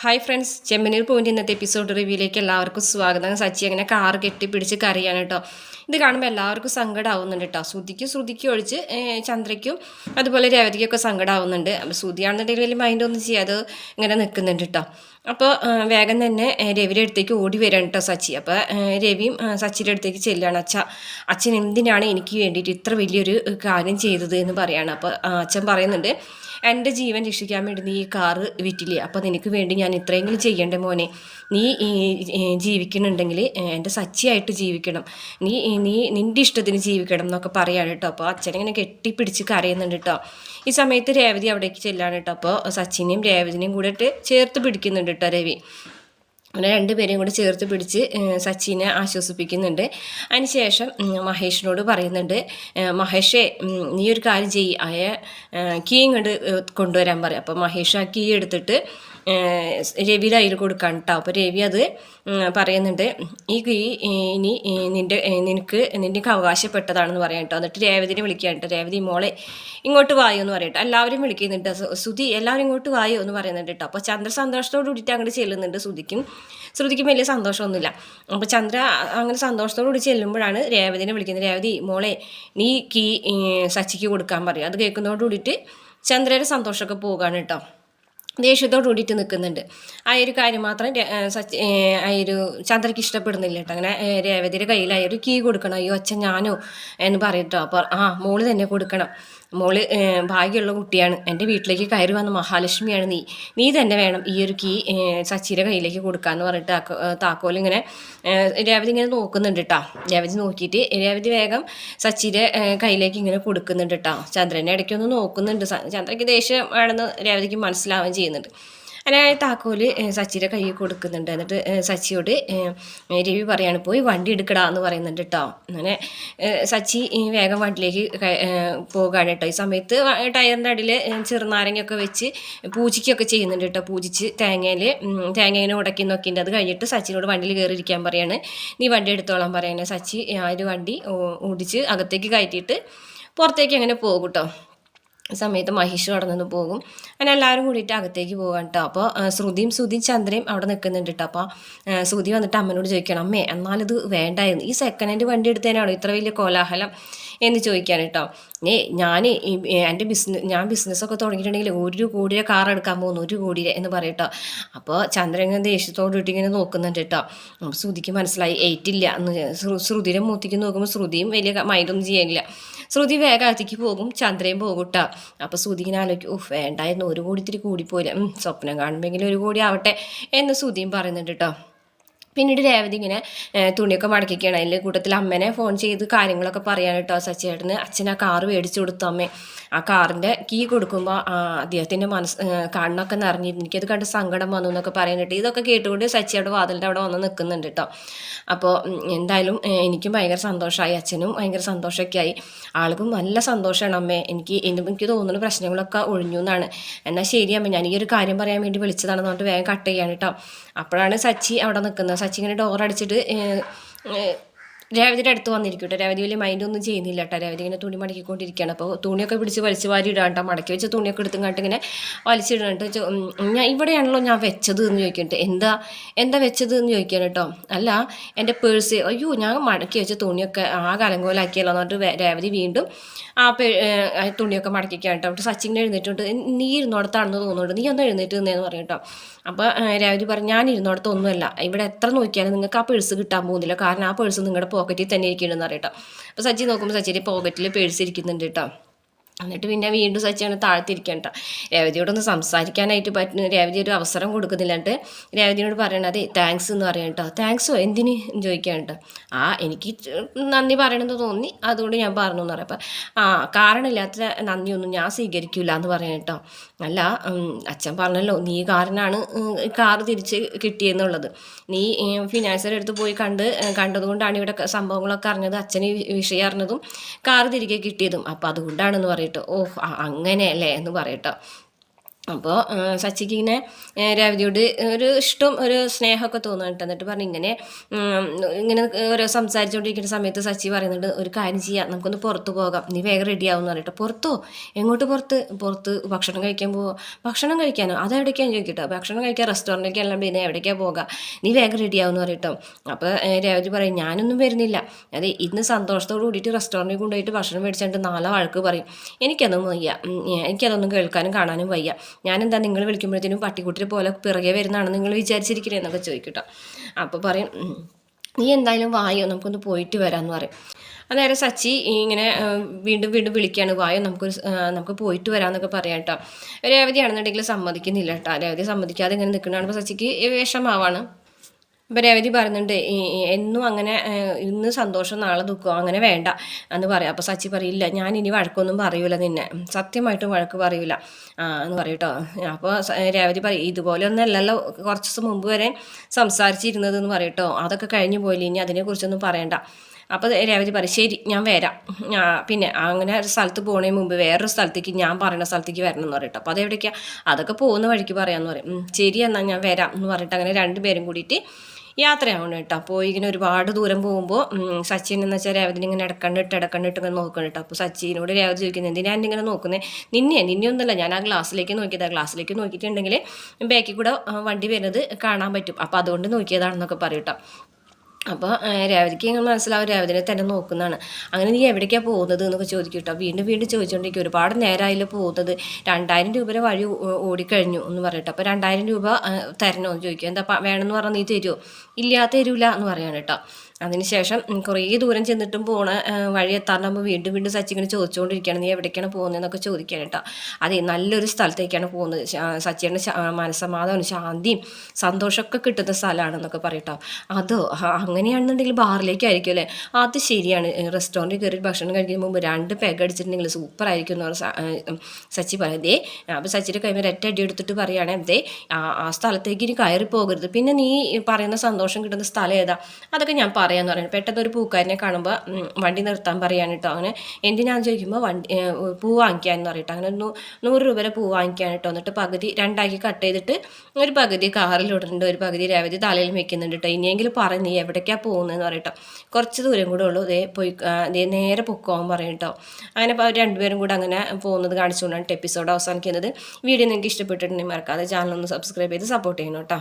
Hi friends ചെമ്മനീർ point ഇന്നത്തെ episode റിവ്യൂയിലേക്ക് എല്ലാവർക്കും സ്വാഗതം. സച്ചി അങ്ങനെ കാർ കെട്ടി കെട്ടിപ്പിടിച്ച് കറിയാണ് കേട്ടോ ഇത് കാണുമ്പോൾ എല്ലാവർക്കും സങ്കടമാവുന്നുണ്ട് കേട്ടോ ശ്രുതിക്കും ശ്രുതിക്കും ഒഴിച്ച് ചന്ദ്രയ്ക്കും അതുപോലെ രേവതിക്കൊക്കെ സങ്കടമാവുന്നുണ്ട് അപ്പോൾ ശ്രുതിയാണെന്നുണ്ടെങ്കിൽ വലിയ മൈൻഡ് ഒന്നും ചെയ്യാതെ ഇങ്ങനെ നിൽക്കുന്നുണ്ട് കേട്ടോ അപ്പോൾ വേഗം തന്നെ രവിയുടെ അടുത്തേക്ക് ഓടി വരാണ് കേട്ടോ സച്ചി. അപ്പോൾ രവിയും സച്ചിയുടെ അടുത്തേക്ക് ചെല്ലുകയാണ്. അച്ഛ അച്ഛൻ എന്തിനാണ് എനിക്ക് വേണ്ടിയിട്ട് ഇത്ര വലിയൊരു കാര്യം ചെയ്തത് എന്ന് പറയാണ്. അപ്പോൾ അച്ഛൻ പറയുന്നുണ്ട് എന്റെ ജീവൻ രക്ഷിക്കാൻ വേണ്ടി നീ ഈ കാറ് വിറ്റില്ലേ? അപ്പോൾ നിനക്ക് വേണ്ടി ഞാൻ ഇത്രയെങ്കിലും ചെയ്യണ്ടേ മോനെ? നീ ജീവിക്കുന്നുണ്ടെങ്കിൽ എന്റെ സച്ചിയായിട്ട് ജീവിക്കണം. നീ നീ നിന്റെ ഇഷ്ടത്തിന് ജീവിക്കണം എന്നൊക്കെ പറയാണ് കേട്ടോ. അപ്പോൾ അച്ഛനിങ്ങനെ കെട്ടിപ്പിടിച്ച് കരയുന്നുണ്ട് കേട്ടോ. ഈ സമയത്ത് രേവതി അവിടേക്ക് ചെല്ലാണ് കേട്ടോ. അപ്പോൾ സച്ചിനെയും രേവതിനെയും കൂടെ ചേർത്ത് പിടിക്കുന്നുണ്ട് കേട്ടോ രവി. അങ്ങനെ രണ്ടുപേരെയും കൂടി ചേർത്ത് പിടിച്ച് സച്ചിനെ ആശ്വസിപ്പിക്കുന്നുണ്ട്. അതിനുശേഷം മഹേഷിനോട് പറയുന്നുണ്ട് മഹേഷേ നീ ഒരു കാര്യം ചെയ്യ്. അയ കീ ഇങ്ങോട്ട് കൊണ്ടുവരാൻ പറയും. അപ്പോൾ മഹേഷ് ആ കീ എടുത്തിട്ട് രവിയുടെ കയ്യിൽ കൊടുക്കാൻ കേട്ടോ അപ്പോൾ രവി അത് പറയുന്നുണ്ട് ഈ കീ ഇനി നിന്റെ നിനക്ക് നിനക്ക് അവകാശപ്പെട്ടതാണെന്ന് പറയാം കേട്ടോ എന്നിട്ട് രേവതിനെ വിളിക്കാൻ കേട്ടോ രേവതി മോളെ ഇങ്ങോട്ട് വായോ എന്ന് പറയട്ടെ. എല്ലാവരും വിളിക്കുന്നുണ്ട് സുധി എല്ലാവരും ഇങ്ങോട്ട് വായോ എന്ന് പറയുന്നുണ്ട് കേട്ടോ അപ്പോൾ ചന്ദ്ര സന്തോഷത്തോട് കൂടിയിട്ട് അങ്ങോട്ട് ചെല്ലുന്നുണ്ട് ശ്രുതിക്കും ശ്രുതിക്കും വലിയ സന്തോഷമൊന്നുമില്ല. അപ്പോൾ ചന്ദ്ര അങ്ങനെ സന്തോഷത്തോടു കൂടി ചെല്ലുമ്പോഴാണ് രേവതിനെ വിളിക്കുന്നത്. രേവതി മോളെ നീ കീ സച്ചിക്ക് കൊടുക്കാൻ പറയും. അത് കേൾക്കുന്നതോട് കൂടിയിട്ട് ചന്ദ്രയുടെ സന്തോഷമൊക്കെ പോകുകയാണ് കേട്ടോ ദേഷ്യത്തോട് കൂടിയിട്ട് നിൽക്കുന്നുണ്ട്. ആ ഒരു കാര്യം മാത്രം സച്ച് ആ ഒരു ചന്ദ്രയ്ക്ക് ഇഷ്ടപ്പെടുന്നില്ല കേട്ടോ അങ്ങനെ രേവതിയുടെ കയ്യിൽ ആ ഒരു കീ കൊടുക്കണം. അയ്യോ അച്ഛൻ ഞാനോ എന്ന് പറയട്ടോ അപ്പോൾ ആ മോൾ തന്നെ കൊടുക്കണം. മോൾ ഭാഗ്യമുള്ള കുട്ടിയാണ്. എന്റെ വീട്ടിലേക്ക് കയറി വന്ന മഹാലക്ഷ്മിയാണ് നീ. നീ തന്നെ വേണം ഈ ഒരു കീ ചച്ചിയുടെ കയ്യിലേക്ക് കൊടുക്കാന്ന് പറഞ്ഞിട്ട് താക്കോ താക്കോൽ ഇങ്ങനെ രേവതി ഇങ്ങനെ നോക്കുന്നുണ്ട് കേട്ടോ രേവതി നോക്കിയിട്ട് രേവതി വേഗം സച്ചിയുടെ കയ്യിലേക്ക് ഇങ്ങനെ കൊടുക്കുന്നുണ്ട് കേട്ടോ ചന്ദ്രനെ ഇടയ്ക്കൊന്ന് നോക്കുന്നുണ്ട്. ചന്ദ്രയ്ക്ക് ദേഷ്യം ആണെന്ന് രേവതിക്ക് മനസ്സിലാവുകയും ചെയ്യുന്നുണ്ട്. അങ്ങനെ താക്കോൽ സച്ചിയുടെ കയ്യിൽ കൊടുക്കുന്നുണ്ട്. എന്നിട്ട് സച്ചിയോട് രവി പറയാണ് പോയി വണ്ടി എടുക്കടാ എന്ന് പറയുന്നുണ്ട് കേട്ടോ അങ്ങനെ സച്ചി വേഗം വണ്ടിയിലേക്ക് പോകുകയാണ് കേട്ടോ ഈ സമയത്ത് ടയറിന്റെ അടിയിൽ ചെറുനാരങ്ങയൊക്കെ വെച്ച് പൂജിക്കൊക്കെ ചെയ്യുന്നുണ്ട് കേട്ടോ പൂജിച്ച് തേങ്ങയിൽ തേങ്ങ ഉടക്കി നോക്കിയിട്ട് അത് കഴിഞ്ഞിട്ട് സച്ചിനോട് വണ്ടിയിൽ കയറിയിരിക്കാൻ പറയാണ്. നീ വണ്ടി എടുത്തോളാൻ പറയണേ. സച്ചി ആ ഒരു വണ്ടി ഓടിച്ച് അകത്തേക്ക് കയറ്റിയിട്ട് പുറത്തേക്ക് അങ്ങനെ പോകും കേട്ടോ സമയത്ത് മഹിഷ് കടന്നു പോകും. അങ്ങനെ എല്ലാവരും കൂടിയിട്ട് അകത്തേക്ക് പോകാം കേട്ടോ അപ്പോൾ ശ്രുതിയും ശ്രുതിയും ചന്ദ്രയും അവിടെ നിൽക്കുന്നുണ്ട് കേട്ടോ അപ്പോൾ ശ്രുതി വന്നിട്ട് അമ്മനോട് ചോദിക്കണം അമ്മേ എന്നാലിത് വേണ്ടായിരുന്നു. ഈ സെക്കൻഡ് ഹാൻഡ് വണ്ടി എടുത്തതിനാണോ ഇത്ര വലിയ കോലാഹലം? എന്ന് ചോദിക്കാൻ കേട്ടോ ഏ ഞാൻ എന്റെ ബിസിനസ് ഞാൻ ബിസിനസ്സൊക്കെ തുടങ്ങിയിട്ടുണ്ടെങ്കിൽ ഒരു കോടിയെ കാർ എടുക്കാൻ പോകുന്നു ഒരു കോടിയെ എന്ന് പറയും കേട്ടോ അപ്പോൾ ചന്ദ്രൻ ദേഷ്യത്തോട് ഇട്ട് ഇങ്ങനെ നോക്കുന്നുണ്ട് കേട്ടോ ശ്രുതിക്ക് മനസ്സിലായി എയ്റ്റ് ഇല്ല എന്ന് ശ്രു- ശ്രുതിയുടെ മൂത്തിക്ക് നോക്കുമ്പോൾ ശ്രുതിയും വലിയ മൈൻഡൊന്നും ചെയ്യാനില്ല ശ്രുതി വേഗം അകത്തേക്ക് പോകും ചന്ദ്രയും പോകും കേട്ടോ അപ്പോൾ ശ്രുതി ഇങ്ങനെ ആലോചിക്കും ഓഹ് വേണ്ടായിരുന്നു ഒരു കോടി ഇത്തിരി കൂടിപ്പോയില്ല. സ്വപ്നം കാണുമെങ്കിലും ഒരു കോടി ആവട്ടെ എന്ന് ശ്രുതിയും പറയുന്നുണ്ട് കേട്ടോ. പിന്നീട് രേവതി ഇങ്ങനെ തുണിയൊക്കെ മടക്കിക്കുകയാണ് അതിന്റെ കൂട്ടത്തിൽ അമ്മേനെ ഫോൺ ചെയ്ത് കാര്യങ്ങളൊക്കെ പറയാൻ കേട്ടോ സച്ചേട്ടന് അച്ഛൻ ആ കാറ് മേടിച്ചു കൊടുത്തു അമ്മേ. ആ കാറിന്റെ കീ കൊടുക്കുമ്പോൾ അദ്ദേഹത്തിന്റെ മനസ്സ് കണ്ണൊക്കെ നിറഞ്ഞിരുന്നു എനിക്കത് കണ്ട് സങ്കടം വന്നു എന്നൊക്കെ പറയുന്നുണ്ട്. ഇതൊക്കെ കേട്ടുകൊണ്ട് സച്ചിയുടെ വാതിലിന്റെ അവിടെ വന്ന് നിൽക്കുന്നുണ്ട് കേട്ടോ അപ്പോൾ എന്തായാലും എനിക്കും ഭയങ്കര സന്തോഷമായി അച്ഛനും ഭയങ്കര സന്തോഷമൊക്കെ ആയി ആൾക്കും നല്ല സന്തോഷമാണ് അമ്മേ. എനിക്ക് എനിക്ക് തോന്നുന്ന പ്രശ്നങ്ങളൊക്കെ ഒഴിഞ്ഞു എന്നാണ്. എന്നാൽ ശരി അമ്മ. ഞാൻ ഈ ഒരു കാര്യം പറയാൻ വേണ്ടി വിളിച്ചതാണെന്ന് പറഞ്ഞിട്ട് വേഗം കട്ട് ചെയ്യാണ് കേട്ടോ അപ്പോഴാണ് സച്ചി അവിടെ നിൽക്കുന്നത് സച്ചി ഇങ്ങനെ രേവതിയുടെ അടുത്ത് വന്നിരിക്കും കേട്ടോ രേവതി വലിയ മൈൻഡ് ഒന്നും ചെയ്യുന്നില്ല കേട്ടോ രേവതി ഇങ്ങനെ തുണി മടക്കിക്കൊണ്ടിരിക്കുകയാണ് അപ്പോൾ തുണിയൊക്കെ പിടിച്ച് വലിച്ച് വാരി ഇടാൻ കേട്ടോ മടക്കി വെച്ച തുണിയൊക്കെ എടുത്തും കണ്ടിട്ട് ഇങ്ങനെ വലിച്ചിടാണ്ട് ഞാൻ ഇവിടെയാണല്ലോ ഞാൻ വെച്ചത് എന്ന് ചോദിക്കുന്നുണ്ട്. എന്താ എന്താ വെച്ചത് എന്ന് ചോദിക്കാൻ കേട്ടോ അല്ല എന്റെ പേഴ്സ് അയ്യോ ഞാൻ മടക്കി വെച്ച തുണിയൊക്കെ ആ കലങ്കോലാക്കിയല്ലോ എന്ന് പറഞ്ഞിട്ട് രേവതി വീണ്ടും ആ തുണിയൊക്കെ മടക്കിക്കാൻ കേട്ടോ സച്ചിൻ സച്ചിങ്ങനെ എഴുന്നേറ്റുണ്ട് നീ ഇരുന്നോടത്താണെന്ന് തോന്നുന്നുണ്ട്. നീ ഒന്ന് എഴുന്നേറ്റ് നിന്നേന്ന് പറയും കേട്ടോ അപ്പോൾ രേവതി പറഞ്ഞു ഞാൻ ഇരുന്നോടത്ത് ഒന്നുമല്ല. ഇവിടെ എത്ര നോക്കിയാലും നിങ്ങൾക്ക് ആ പേഴ്സ് കിട്ടാൻ പോകുന്നില്ല. കാരണം ആ പേഴ്സ് നിങ്ങളുടെ പോക്കറ്റിൽ തന്നെ ഇരിക്കുന്നുണ്ടെന്ന് അറിയട്ടോ അപ്പോൾ സജി നോക്കുമ്പോൾ സച്ചിയുടെ പോക്കറ്റിൽ പേഴ്സ് ഇരിക്കുന്നുണ്ട് കേട്ടോ എന്നിട്ട് പിന്നെ വീണ്ടും സച്ചിയാണ് താഴ്ത്തിരിക്കേണ്ട രേവതിയോടൊന്ന് സംസാരിക്കാനായിട്ട് പറ്റുന്ന രേവതി ഒരു അവസരം കൊടുക്കുന്നില്ല എന്നിട്ട് രേവതിയോട് പറയണത് താങ്ക്സ് എന്ന് പറയണം കേട്ടോ. താങ്ക്സോ എന്തിന്? കേട്ടോ. ആ എനിക്ക് നന്ദി പറയണമെന്ന് തോന്നി. അതുകൊണ്ട് ഞാൻ പറഞ്ഞു എന്ന് പറയാം. ആ കാരണമില്ലാത്ത നന്ദിയൊന്നും ഞാൻ സ്വീകരിക്കില്ല എന്ന് പറയാം കേട്ടോ. അല്ല അച്ഛൻ പറഞ്ഞല്ലോ നീ കാരനാണ് കാർ തിരിച്ച് കിട്ടിയെന്നുള്ളത്. നീ ഫിനാൻസർ അടുത്ത് പോയി കണ്ട് കണ്ടതുകൊണ്ടാണ് ഇവിടെ സംഭവങ്ങളൊക്കെ അറിഞ്ഞത്. അച്ഛന് വിഷയം അറിഞ്ഞതും കാർ തിരികെ കിട്ടിയതും. അപ്പം അതുകൊണ്ടാണെന്ന് പറയട്ടോ ഓഹ് അങ്ങനെ അല്ലേ എന്ന് പറയട്ടോ. അപ്പോൾ സച്ചിക്ക് ഇങ്ങനെ രാവിലെയോട് ഒരു ഇഷ്ടം ഒരു സ്നേഹമൊക്കെ തോന്നുന്നുണ്ട് എന്നിട്ട് പറഞ്ഞു ഇങ്ങനെ ഇങ്ങനെ ഓരോ സംസാരിച്ചുകൊണ്ടിരിക്കുന്ന സമയത്ത് സച്ചി പറയുന്നുണ്ട് ഒരു കാര്യം ചെയ്യാം നമുക്കൊന്ന് പുറത്ത് പോകാം നീ വേഗം റെഡിയാവുമെന്ന് പറഞ്ഞിട്ട്. പുറത്തോ? എങ്ങോട്ട് പുറത്ത്? പുറത്ത് ഭക്ഷണം കഴിക്കാൻ പോവോ? ഭക്ഷണം കഴിക്കാനോ? അതെവിടേക്കാന്ന് ചോദിക്കട്ടോ? ഭക്ഷണം കഴിക്കാൻ റെസ്റ്റോറന്റൊക്കെ അല്ലാണ്ട് പിന്നെ എവിടേക്കാണ് പോകാം? നീ വേഗം റെഡിയാവുമെന്ന് പറയട്ടോ അപ്പോൾ രാവിലെ പറയും ഞാനൊന്നും വരുന്നില്ല. അതെ ഇന്ന് സന്തോഷത്തോട് കൂടിയിട്ട് റെസ്റ്റോറന്റിൽ കൊണ്ടുപോയിട്ട് ഭക്ഷണം മേടിച്ചിട്ട് നാളെ വഴക്ക് പറയും. എനിക്കതൊന്നും വയ്യ. എനിക്കതൊന്നും കേൾക്കാനും കാണാനും വയ്യ. ഞാനെന്താ നിങ്ങൾ വിളിക്കുമ്പോഴത്തേനും പട്ടിക്കുട്ടിയെ പോലെ പിറകെ വരുന്നതാണ് നിങ്ങൾ വിചാരിച്ചിരിക്കുന്നത് എന്നൊക്കെ ചോദിക്കട്ടോ. അപ്പോൾ പറയും നീ എന്തായാലും വായോ നമുക്കൊന്ന് പോയിട്ട് വരാമെന്ന് പറയും. അന്നേരം സച്ചി ഇങ്ങനെ വീണ്ടും വീണ്ടും വിളിക്കുകയാണ് വായോ നമുക്കൊരു നമുക്ക് പോയിട്ട് വരാമെന്നൊക്കെ പറയാം കേട്ടോ രേവതിയാണെന്നുണ്ടെങ്കിൽ സമ്മതിക്കുന്നില്ല കേട്ടോ രേവതി സമ്മതിക്കാതെ ഇങ്ങനെ നിൽക്കുന്നതാണ്. അപ്പോൾ സച്ചിക്ക് വിഷമാവാണ്. ഇപ്പം രേവതി പറയുന്നുണ്ട് എന്നും അങ്ങനെ ഇന്ന് സന്തോഷം നാളെ ദുഃഖം അങ്ങനെ വേണ്ട എന്ന് പറയാം. അപ്പോൾ സച്ചി പറയില്ല ഞാൻ ഇനി വഴക്കൊന്നും പറയൂല നിന്നെ. സത്യമായിട്ടും വഴക്ക് പറയൂല. എന്ന് പറയൂട്ടോ അപ്പോൾ രേവതി പറയും ഇതുപോലെ ഒന്നല്ലല്ലോ കുറച്ച് ദിവസം മുമ്പ് വരെ സംസാരിച്ചിരുന്നത് എന്ന് പറയട്ടോ അതൊക്കെ കഴിഞ്ഞു പോയില്ല ഇനി അതിനെക്കുറിച്ചൊന്നും പറയണ്ട. അപ്പോൾ രേവതി പറയും ശരി ഞാൻ വരാം. പിന്നെ അങ്ങനെ ഒരു സ്ഥലത്ത് പോകണേ മുമ്പ് വേറൊരു സ്ഥലത്തേക്ക് ഞാൻ പറയുന്ന സ്ഥലത്തേക്ക് വരണം എന്ന് പറയട്ടോ അപ്പോൾ അതെവിടേക്കാണ് അതൊക്കെ പോകുന്ന വഴിക്ക് പറയാമെന്ന് പറയും. ശരി എന്നാൽ ഞാൻ വരാം എന്ന് പറഞ്ഞിട്ട് അങ്ങനെ രണ്ടുപേരും കൂടിയിട്ട് യാത്രയാവണം കേട്ടോ. അപ്പോൾ ഇങ്ങനെ ഒരുപാട് ദൂരം പോകുമ്പോൾ സച്ചിൻ എന്ന് വെച്ചാൽ രേവതിന് ഇങ്ങനെ ഇടക്കണ്ടിട്ട് ഇടക്കണ്ടിട്ട് ഇങ്ങനെ നോക്കണം കേട്ടോ. അപ്പോൾ സച്ചിനോട് രേവതി ചോദിക്കുന്നത് ഞാൻ ഇങ്ങനെ നോക്കുന്നത് നിന്നെ നിന്നെയൊന്നുമല്ല ഞാൻ ആ ഗ്ലാസ്സിലേക്ക് നോക്കിയത്. ആ ഗ്ലാസ്സിലേക്ക് നോക്കിയിട്ടുണ്ടെങ്കിൽ ബാക്കിൽ കൂടെ വണ്ടി വരുന്നത് കാണാൻ പറ്റും. അപ്പോൾ അതുകൊണ്ട് നോക്കിയതാണെന്നൊക്കെ പറയും കേട്ടോ. അപ്പോൾ രേവതിക്ക് ഇങ്ങനെ മനസ്സിലാവും രേവതിനെ തന്നെ നോക്കുന്നതാണ്. അങ്ങനെ നീ എവിടേക്കാണ് പോകുന്നത് എന്നൊക്കെ ചോദിക്കും കേട്ടോ വീണ്ടും വീണ്ടും ചോദിച്ചുകൊണ്ടിരിക്കും ഒരുപാട് നേരമായില്ല പോകുന്നത്. രണ്ടായിരം രൂപയുടെ വഴി ഓടിക്കഴിഞ്ഞു എന്ന് പറയട്ടെ. അപ്പോൾ രണ്ടായിരം രൂപ തരണോ എന്ന് ചോദിക്കും. എന്താ വേണമെന്ന് പറഞ്ഞാൽ നീ തരുമോ ഇല്ല തരൂല എന്ന് പറയാണ് കേട്ടോ. അതിനുശേഷം കുറേ ദൂരം ചെന്നിട്ടും പോണ വഴി എത്താറുണ്ടാകുമ്പോൾ വീണ്ടും വീണ്ടും സച്ചി ഇങ്ങനെ ചോദിച്ചുകൊണ്ടിരിക്കുകയാണ് നീ എവിടേക്കാണ് പോകുന്നതെന്നൊക്കെ ചോദിക്കാൻ കേട്ടോ. അതെ നല്ലൊരു സ്ഥലത്തേക്കാണ് പോകുന്നത്. സച്ചിയുടെ മനസ്സമാധാനം ശാന്തിയും സന്തോഷമൊക്കെ കിട്ടുന്ന സ്ഥലമാണെന്നൊക്കെ പറയട്ടോ അതോ അങ്ങനെയാണെന്നുണ്ടെങ്കിൽ ബാറിലേക്കായിരിക്കും അല്ലേ? അത് ശരിയാണ്. റെസ്റ്റോറന്റിൽ കയറി ഭക്ഷണം കഴിക്കുന്ന മുമ്പ് രണ്ട് പെഗ് അടിച്ചിട്ടുണ്ടെങ്കിൽ സൂപ്പർ ആയിരിക്കും എന്ന് പറഞ്ഞ് സച്ചി പറയും. ദേ അപ്പോൾ സച്ചിയുടെ കൈമേൽ ഒറ്റ അടി എടുത്തിട്ട് പറയുകയാണെങ്കിൽ ദേ ആ സ്ഥലത്തേക്ക് ഇനി കയറി പോകരുത് പിന്നെ നീ പറയുന്ന സന്തോഷം കിട്ടുന്ന സ്ഥലം ഏതാ? അതൊക്കെ ഞാൻ പറയാമെന്ന് പറയുന്നത്. പെട്ടെന്ന് ഒരു പൂക്കാരനെ കാണുമ്പോൾ വണ്ടി നിർത്താൻ പറയാൻ കേട്ടോ അങ്ങനെ എന്തിനാന്ന് ചോദിക്കുമ്പോൾ വണ്ടി പൂ വാങ്ങിക്കാന്ന് പറയട്ടോ അങ്ങനെ നൂറ് രൂപയുടെ പൂ വാങ്ങിക്കാൻ കേട്ടോ എന്നിട്ട് പകുതി രണ്ടാക്കി കട്ട് ചെയ്തിട്ട് ഒരു പകുതി കാറിൽ ഇടുന്നുണ്ട്. ഒരു പകുതി രേവതി തലയിൽ വെക്കുന്നുണ്ട് കേട്ടോ ഇനിയെങ്കിലും പറ നീ എവിടേക്കാണ് പോകുന്നതെന്ന് പറയട്ടോ കുറച്ച് ദൂരം കൂടെ ഉള്ളൂ. ദേ പോയി ഇതേ നേരെ പൊക്കോൻ പറയും കേട്ടോ അങ്ങനെ അവർ രണ്ടുപേരും കൂടെ അങ്ങനെ പോകുന്നത് കാണിച്ചുകൊണ്ടാണ് എപ്പിസോഡ് അവസാനിക്കുന്നത്. വീഡിയോ നിങ്ങൾക്ക് ഇഷ്ടപ്പെട്ടിട്ടുണ്ടെങ്കിൽ മറക്കാതെ ചാനൽ ഒന്ന് സബ്സ്ക്രൈബ് ചെയ്ത് സപ്പോർട്ട് ചെയ്യണം കേട്ടോ